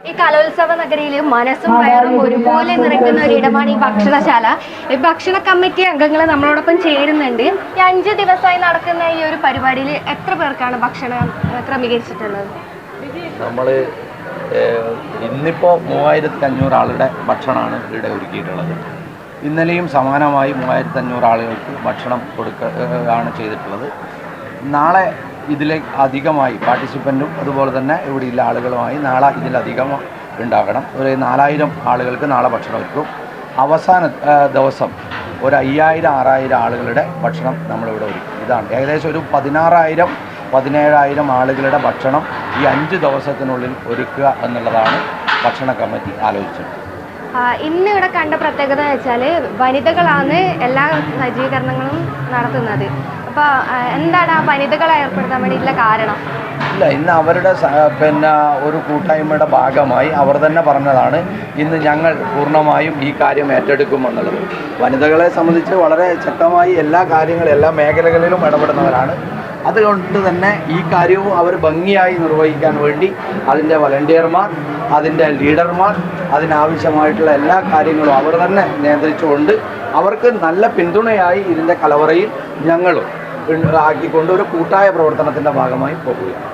ഈ കലോത്സവ നഗരിയിൽ മനസ്സും വയറും ഒരുപോലെ നിറയ്ക്കുന്ന ഒരു ഇടമാണ് ഈ ഭക്ഷണശാല. ഈ ഭക്ഷണ കമ്മിറ്റി അംഗങ്ങൾ നമ്മളോടൊപ്പം ചേരുന്നുണ്ട്. ഈ അഞ്ച് ദിവസമായി നടക്കുന്ന ഈ ഒരു പരിപാടിയിൽ എത്ര പേർക്കാണ് ഭക്ഷണം ക്രമീകരിച്ചിട്ടുള്ളത് നമ്മൾ ഇന്നിപ്പോ മൂവായിരത്തി അഞ്ഞൂറ് ആളുടെ ഭക്ഷണമാണ് ഇവിടെ ഒരുക്കിയിട്ടുള്ളത്. ഇന്നലെയും സമാനമായി മൂവായിരത്തി അഞ്ഞൂറ് ആളുകൾക്ക് ഭക്ഷണം കൊടുക്ക ആണ് ചെയ്തിട്ടുള്ളത്. നാളെ ഇതിലെ അധികമായി പാർട്ടിസിപ്പന്റും അതുപോലെ തന്നെ ഇവിടെയുള്ള ആളുകളുമായി നാളെ ഇതിലധികം ഉണ്ടാകണം. ഒരു നാലായിരം ആളുകൾക്ക് നാളെ ഭക്ഷണം എത്തും. അവസാന ദിവസം ഒരു അയ്യായിരം ആറായിരം ആളുകളുടെ ഭക്ഷണം നമ്മളിവിടെ ഒരുക്കും. ഇതാണ്. ഏകദേശം ഒരു പതിനാറായിരം പതിനേഴായിരം ആളുകളുടെ ഭക്ഷണം ഈ അഞ്ച് ദിവസത്തിനുള്ളിൽ ഒരുക്കുക എന്നുള്ളതാണ് ഭക്ഷണ കമ്മിറ്റി ആലോചിച്ചത്. ഇന്ന് ഇവിടെ കണ്ട പ്രത്യേകത വെച്ചാൽ വനിതകളാണ് എല്ലാ സജ്ജീകരണങ്ങളും നടത്തുന്നത്. അപ്പോൾ എന്താണ് ആ വനിതകളെ ഏർപ്പെടുത്താൻ വേണ്ടിയിട്ടുള്ള കാരണം? ഇല്ല ഇന്ന് അവരുടെ പിന്നെ ഒരു കൂട്ടായ്മയുടെ ഭാഗമായി അവർ തന്നെ പറഞ്ഞതാണ് ഇന്ന് ഞങ്ങൾ പൂർണമായും ഈ കാര്യം ഏറ്റെടുക്കുമെന്നുള്ളത്. വനിതകളെ സംബന്ധിച്ച് വളരെ ശക്തമായി എല്ലാ കാര്യങ്ങളും എല്ലാ മേഖലകളിലും ഇടപെടുന്നവരാണ്. അതുകൊണ്ട് തന്നെ ഈ കാര്യവും അവർ ഭംഗിയായി നിർവഹിക്കാൻ വേണ്ടി അതിന്റെ വളണ്ടിയർമാർ അതിന്റെ ലീഡർമാർ അതിനാവശ്യമായിട്ടുള്ള എല്ലാ കാര്യങ്ങളും അവർ തന്നെ നിയന്ത്രിച്ചുകൊണ്ട് അവർക്ക് നല്ല പിന്തുണയായി ഇതിന്റെ കലവറയിൽ ഞങ്ങളും ആക്കിക്കൊണ്ട് ഒരു കൂട്ടായ പ്രവർത്തനത്തിന്റെ ഭാഗമായി പോകുകയാണ്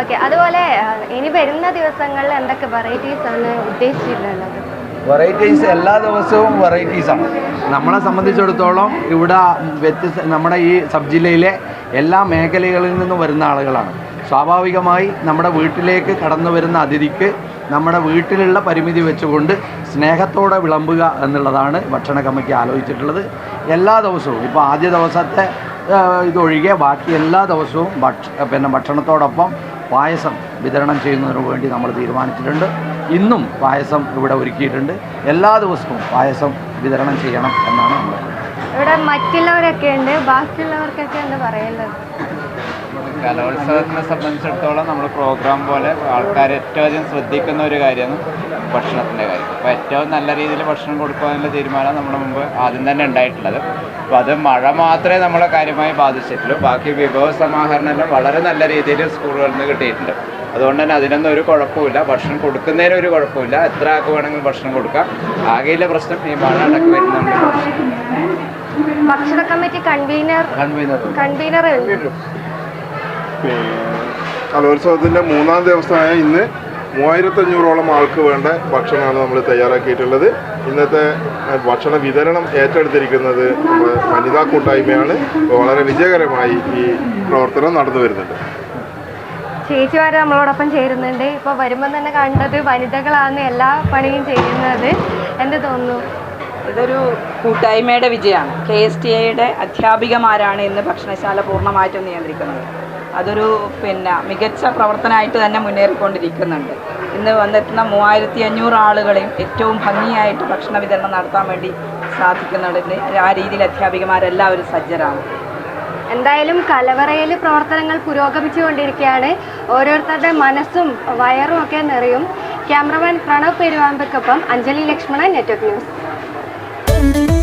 ഓക്കെ അതുപോലെ ഇനി വരുന്ന ദിവസങ്ങളിൽ എന്തൊക്കെ വെറൈറ്റീസ് ആണ് ഉദ്ദേശിച്ചിട്ടുള്ളത്? വെറൈറ്റീസ് എല്ലാ ദിവസവും വെറൈറ്റീസാണ് നമ്മളെ സംബന്ധിച്ചിടത്തോളം ഇവിടെ വ്യത്യസ്ത നമ്മുടെ ഈ സബ് ജില്ലയിലെ എല്ലാ മേഖലകളിൽ നിന്നും വരുന്ന ആളുകളാണ്. സ്വാഭാവികമായി നമ്മുടെ വീട്ടിലേക്ക് കടന്നു വരുന്ന അതിഥിക്ക് നമ്മുടെ വീട്ടിലുള്ള പരിമിതി വെച്ചുകൊണ്ട് സ്നേഹത്തോടെ വിളമ്പുക എന്നുള്ളതാണ് ഭക്ഷണ കമ്മിറ്റി ആലോചിച്ചിട്ടുള്ളത്. എല്ലാ ദിവസവും ഇപ്പോൾ ആദ്യ ദിവസത്തെ ഇതൊഴികെ ബാക്കി എല്ലാ ദിവസവും ഭക്ഷ പിന്നെ ഭക്ഷണത്തോടൊപ്പം പായസം വിതരണം ചെയ്യുന്നതിന് വേണ്ടി നമ്മൾ തീരുമാനിച്ചിട്ടുണ്ട്. ഇന്നും പായസം ഇവിടെ ഒരുക്കിയിട്ടുണ്ട്. എല്ലാ ദിവസവും പായസം വിതരണം ചെയ്യണം എന്നാണ് നമ്മൾ ഇവിടെ മറ്റുള്ളവരൊക്കെ ഉണ്ട്. ബാക്കിയുള്ളവർക്കൊക്കെ എന്താ പറയുന്നത് കലോത്സവത്തിനെ സംബന്ധിച്ചിടത്തോളം നമ്മൾ പ്രോഗ്രാം പോലെ ആൾക്കാർ ഏറ്റവും അധികം ശ്രദ്ധിക്കുന്ന ഒരു കാര്യമാണ് ഭക്ഷണത്തിന്റെ കാര്യം. അപ്പോൾ ഏറ്റവും നല്ല രീതിയിൽ ഭക്ഷണം കൊടുക്കാനുള്ള തീരുമാനം നമ്മുടെ മുമ്പ് ആദ്യം തന്നെ ഉണ്ടായിട്ടുള്ളത്. അപ്പോൾ അത് മഴ മാത്രമേ നമ്മളെ കാര്യമായി ബാധിച്ചിട്ടുള്ളൂ. ബാക്കി വിഭവ സമാഹരണം വളരെ നല്ല രീതിയിൽ സ്കൂളുകളിൽ നിന്ന് കിട്ടിയിട്ടുണ്ട്. അതുകൊണ്ട് തന്നെ അതിനൊന്നും ഒരു കുഴപ്പമില്ല ഭക്ഷണം കൊടുക്കുന്നതിന് ഒരു കുഴപ്പമില്ല എത്ര ആൾക്ക് വേണമെങ്കിലും ഭക്ഷണം കൊടുക്കാം. ആകെയുള്ള പ്രശ്നം ഈ മഴ അടക്കം വരുന്നുണ്ട് ഭക്ഷണ കമ്മിറ്റി കൺവീനർ കൺവീനർ കൺവീനർ കലോത്സവത്തിന്റെ മൂന്നാം ദിവസമായ ഇന്ന് മൂവായിരത്തഞ്ഞൂറോളം ആൾക്ക് വേണ്ട ഭക്ഷണമാണ് നമ്മൾ തയ്യാറാക്കിയിട്ടുള്ളത്. ഇന്നത്തെ ഭക്ഷണ വിതരണം ഏറ്റെടുത്തിരിക്കുന്നത് വനിതാ കൂട്ടായ്മയാണ്. വളരെ വിജയകരമായി ഈ പ്രവർത്തനം നടന്നു വരുന്നുണ്ട്. ചേച്ചിമാർ നമ്മളോടൊപ്പം ചേരുന്നുണ്ട്. ഇപ്പോൾ വരുമ്പോൾ തന്നെ കണ്ടത് വനിതകളാണ് എല്ലാ പണിയും ചെയ്യുന്നത്. എന്ത് തോന്നുന്നു? ഇതൊരു കൂട്ടായ്മയുടെ വിജയമാണ്. കെ എസ് ടി ഐയുടെ അധ്യാപികമാരാണ് ഇന്ന് ഭക്ഷണശാല പൂർണമായിട്ടും നിയന്ത്രിക്കുന്നത്. അതൊരു പിന്നെ മികച്ച പ്രവർത്തനമായിട്ട് തന്നെ മുന്നേറിക്കൊണ്ടിരിക്കുന്നുണ്ട്. ഇന്ന് വന്നെത്തുന്ന മൂവായിരത്തി അഞ്ഞൂറ് ആളുകളെയും ഏറ്റവും ഭംഗിയായിട്ട് ഭക്ഷണ വിതരണം നടത്താൻ വേണ്ടി സാധിക്കുന്നുണ്ട്. ആ രീതിയിൽ അധ്യാപികമാരെല്ലാവരും സജ്ജരാണ്. എന്തായാലും കലവറയിൽ പ്രവർത്തനങ്ങൾ പുരോഗമിച്ചുകൊണ്ടിരിക്കുകയാണ്. ഓരോരുത്തരുടെ മനസ്സും വയറും ഒക്കെ നിറയും. Cameraman Pranav പെരുവാമ്പയ്ക്കൊപ്പം Anjali Lakshmanan network news. Thank you.